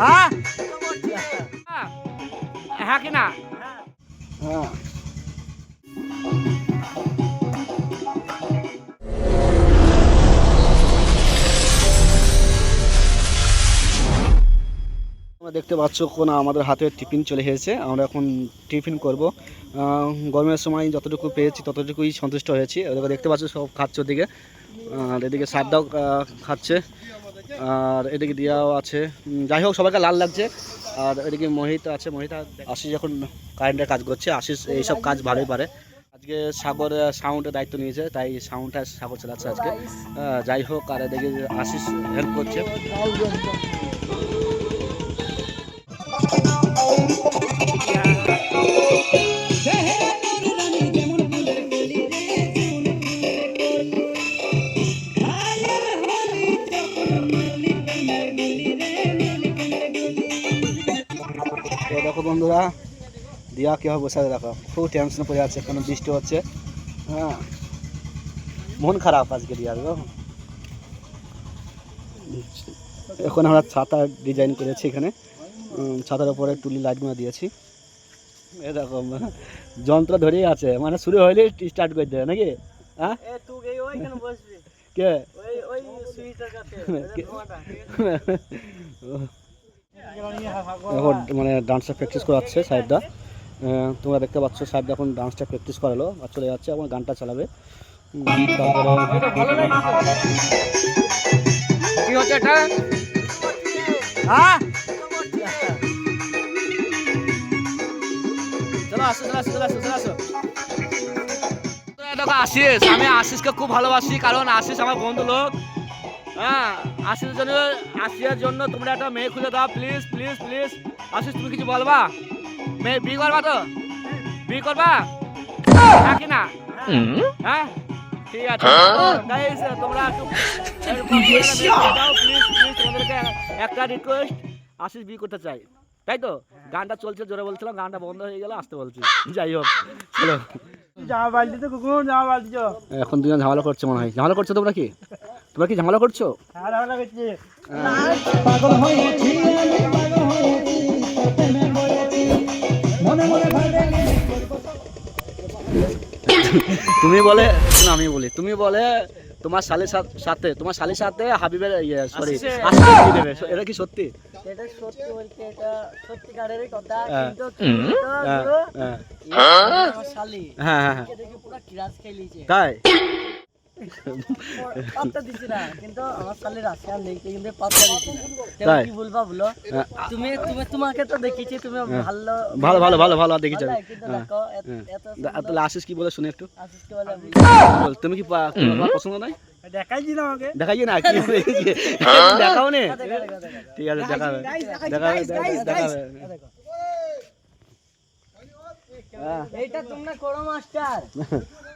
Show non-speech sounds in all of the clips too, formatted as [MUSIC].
হ্যাঁ? হ্যাঁ কি না হ্যাঁ। তোমরা দেখতে পাচ্ছ কোন আমাদের হাতে টিফিন চলে এসেছে। আমরা এখন টিফিন করব। গরমের সময় যতটুকু পেয়েছি ততটুকুই সন্তুষ্ট হয়েছি। ওদেরকে দেখতে পাচ্ছ সব খাচ্ছে ওদিকে। আর এদিকে সারদাও আহ, খাচ্ছে। আর এদিকে দিয়াও আছে। যাই হোক, সবাইকে লাল লাগছে। আর এদিকে মোহিত আছে। মোহিত, আশিস এখন কারেন্টের কাজ করছে। আশিস এইসব কাজ ভালোই পারে। আজকে সাগর সাউন্ডের দায়িত্ব নিয়েছে, তাই সাউন্ডটা সাগর চালাচ্ছে আজকে। যাই হোক, আর এদিকে আশিস হেল্প করছে। তো বন্ধুরা। দিয়া কীভাবে বসে দেখো খুব টেনশন পড়ে আছে কোনো বৃষ্টি হচ্ছে। হ্যাঁ। মন খারাপ আজকে দিয়া গো এখন আমরা ছাতা ডিজাইন করেছি এখানে। ছাতার উপরে টুলি লাইট লাইটগুলো দিয়েছি। এরকম দেখো যন্ত্র ধরেই আছে মানে শুরু হইলে স্টার্ট করে দেবে নাকি? হ্যাঁ? কে? [LAUGHS] এখন মানে ডান্সটা প্র্যাকটিস করাচ্ছে সাহেবদা। আহ, তোমরা দেখতে পাচ্ছ সাহেবদা এখন ডান্সটা প্র্যাকটিস করালো আর চলে যাচ্ছে এখন গানটা চালাবে। উম, কি হচ্ছে এটা হ্যাঁ? চলো আসো চলো আসো চলো আসো চলো আসো। দেখো আশিস আমি আশিসকে খুব ভালোবাসি কারণ আশিস আমার বন্ধু লোক। হ্যাঁ। আশিসের জন্য আশিসের জন্য তোমরা একটা মেয়ে খুঁজে দাও প্লিজ প্লিজ প্লিজ আশিস তুমি কিছু বলবা? মেয়ে বিয়ে করবা তো? বিয়ে করবা? হ্যাঁ কি না? হ্যাঁ? ঠিক আছে। গাইস তোমরা একটু প্লিজ প্লিজ তোমাদেরকে একটা রিকোয়েস্ট আশিস বিয়ে করতে চাই তাই তো? গানটা চলছে জোরে বলছিলাম গানটা বন্ধ হয়ে গেল আসতে বলছি। যাই হোক চলো। জামা বালতি তো কুকুর জামা বালতি এখন দুজন ঝামেলা করছে মনে হয়। ঝামেলা করছ তোমরা কি? তোমরা কি ঝামেলা করছ? তুমি বলে না আমি বলি তুমি বলে তোমার শালির সাথে তোমার শালির সাথে হাবিবের ইয়ে সরি দেবে? এটা কি সত্যি? এটা সত্যি বলতে এটা সত্যিকারেরই কথা হ্যাঁ। কিন্তু হ্যাঁ, হ্যাঁ, হ্যাঁ হ্যাঁ হ্যাঁ। তাই? পাত্তা দিছি না কিন্তু আমার আছে আর নেই কিন্তু পাত্তা দিছি তাই? কি বলবা বলো? হ্যাঁ, তুমি তুমি তোমাকে তো দেখিছি তুমি ভালো ভালো ভালো ভালো ভালো দেখেছি ভালো, আমি। কিন্তু হ্যাঁ, দেখো এত হ্যাঁ। এত দা- তাহলে আশিস কি বলে শুনে একটু? আশিসকে বলে আমি বল, তুমি কি পছন্দ নাই? দেখাইছি না আমাকে। দেখাই না কি? দেখাও নে। ঠিক আছে দেখাবে। দেখাবে দেখাবে দেখো হ্যাঁ। এইটা তোমরা করো মাস্টার। [LAUGHS]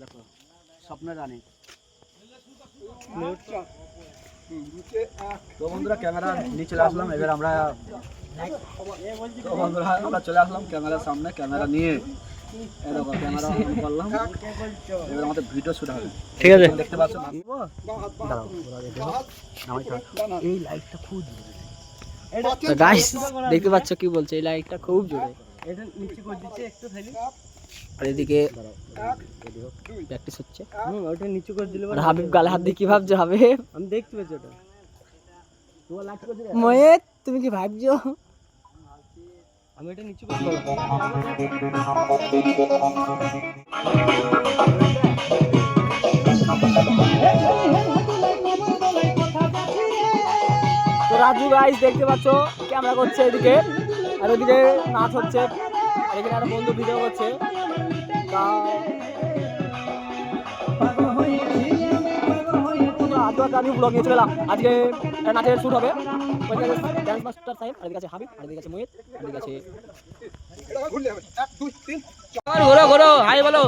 দেখো স্বপ্নের রানী তো বন্ধুরা ক্যামেরা নিয়ে চলে আসলাম এবার আমরা তো বন্ধুরা আমরা চলে আসলাম ক্যামেরার সামনে ক্যামেরা নিয়ে এই দেখো ক্যামেরা অন করলাম। এবার আমাদের ভিডিও শুট হবে। ঠিক আছে। দেখতে পাচ্ছ। এই লাইটটা খুব গাইস দেখতে পাচ্ছ কি বলছে? এই লাইটটা খুব জোরে। এটা নিচে করে দিচ্ছে একটু খালি আর এদিকে প্র্যাকটিস হচ্ছে। হুম ওটা নিচু করে দিলে হাবিব গালে হাত দিয়ে কি ভাবছ হবে আমি দেখতে পেয়েছি ওটা। ময়েত তুমি কি ভাবছ? আমি এটা নিচু রাজু গাইস দেখতে পাচ্ছ ক্যামেরা করছে এদিকে। আর ওদিকে নাচ হচ্ছে। আর এখানে একটা বন্ধু ভিডিও করছে। তা একটা আমি ব্লগ নিয়ে চলে এলাম। আজকে নাচের শ্যুট হবে। ড্যান্স মাস্টার সাহেব, আর এদিকে হাবিব, আর এদিকে আছে আর এদিকে আছে ঘোরো হাই বলো।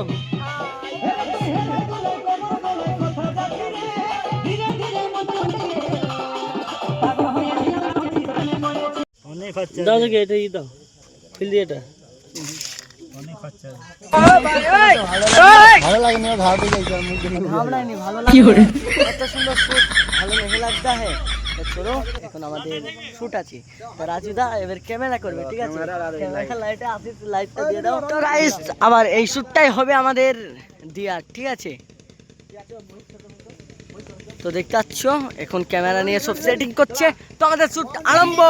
দাও দেখি এটা ই দাও। ফিল দিয়ে এটা। এত সুন্দর ভালো এখন আমাদের আছে এবার ক্যামেরা করবে ঠিক আছে লাইটটা দিয়ে দাও তো আবার এই শুটটাই হবে আমাদের দিয়া ঠিক আছে তো দেখতে পাচ্ছ এখন ক্যামেরা নিয়ে সব সেটিং করছে। তো আমাদের শুট আরম্ভ।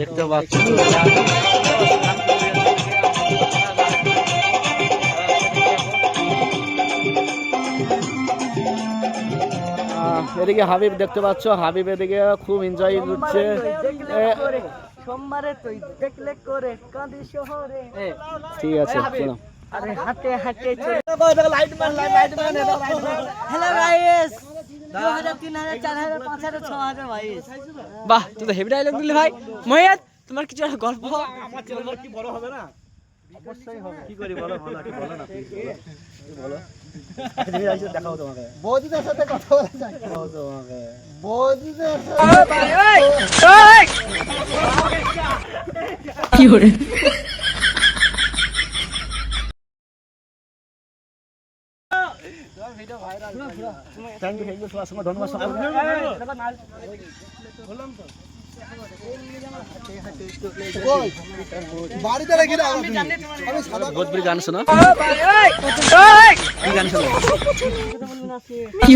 দেখতে পাচ্ছ এদিকে হাবিব দেখতে পাচ্ছ হাবিব এদিকে খুব এনজয় করছে সোমবারে তুই দেখলে করে কাঁদি শহরে ঠিক আছে চলো আরে হাঁটে হাঁটে হ্যালো গাইস দু হাজার তিন হাজার বাহ তুই তো হেভি ডায়লগ দিলি ভাই। মহিয়াদ তোমার কিছু একটা গল্প? আমার ছেলেদের কি বড় হবে না? কি করি বলো বলো কি বলো না বলো। বলো। দেখাও তোমাকে বৌদিদের সাথে কথা বলা। যায় তোমাকে। বৌদিদের থ্যাংক ইউ থ্যাংক ইউ সবার সঙ্গে ধন্যবাদ বাড়িতে রেখে কি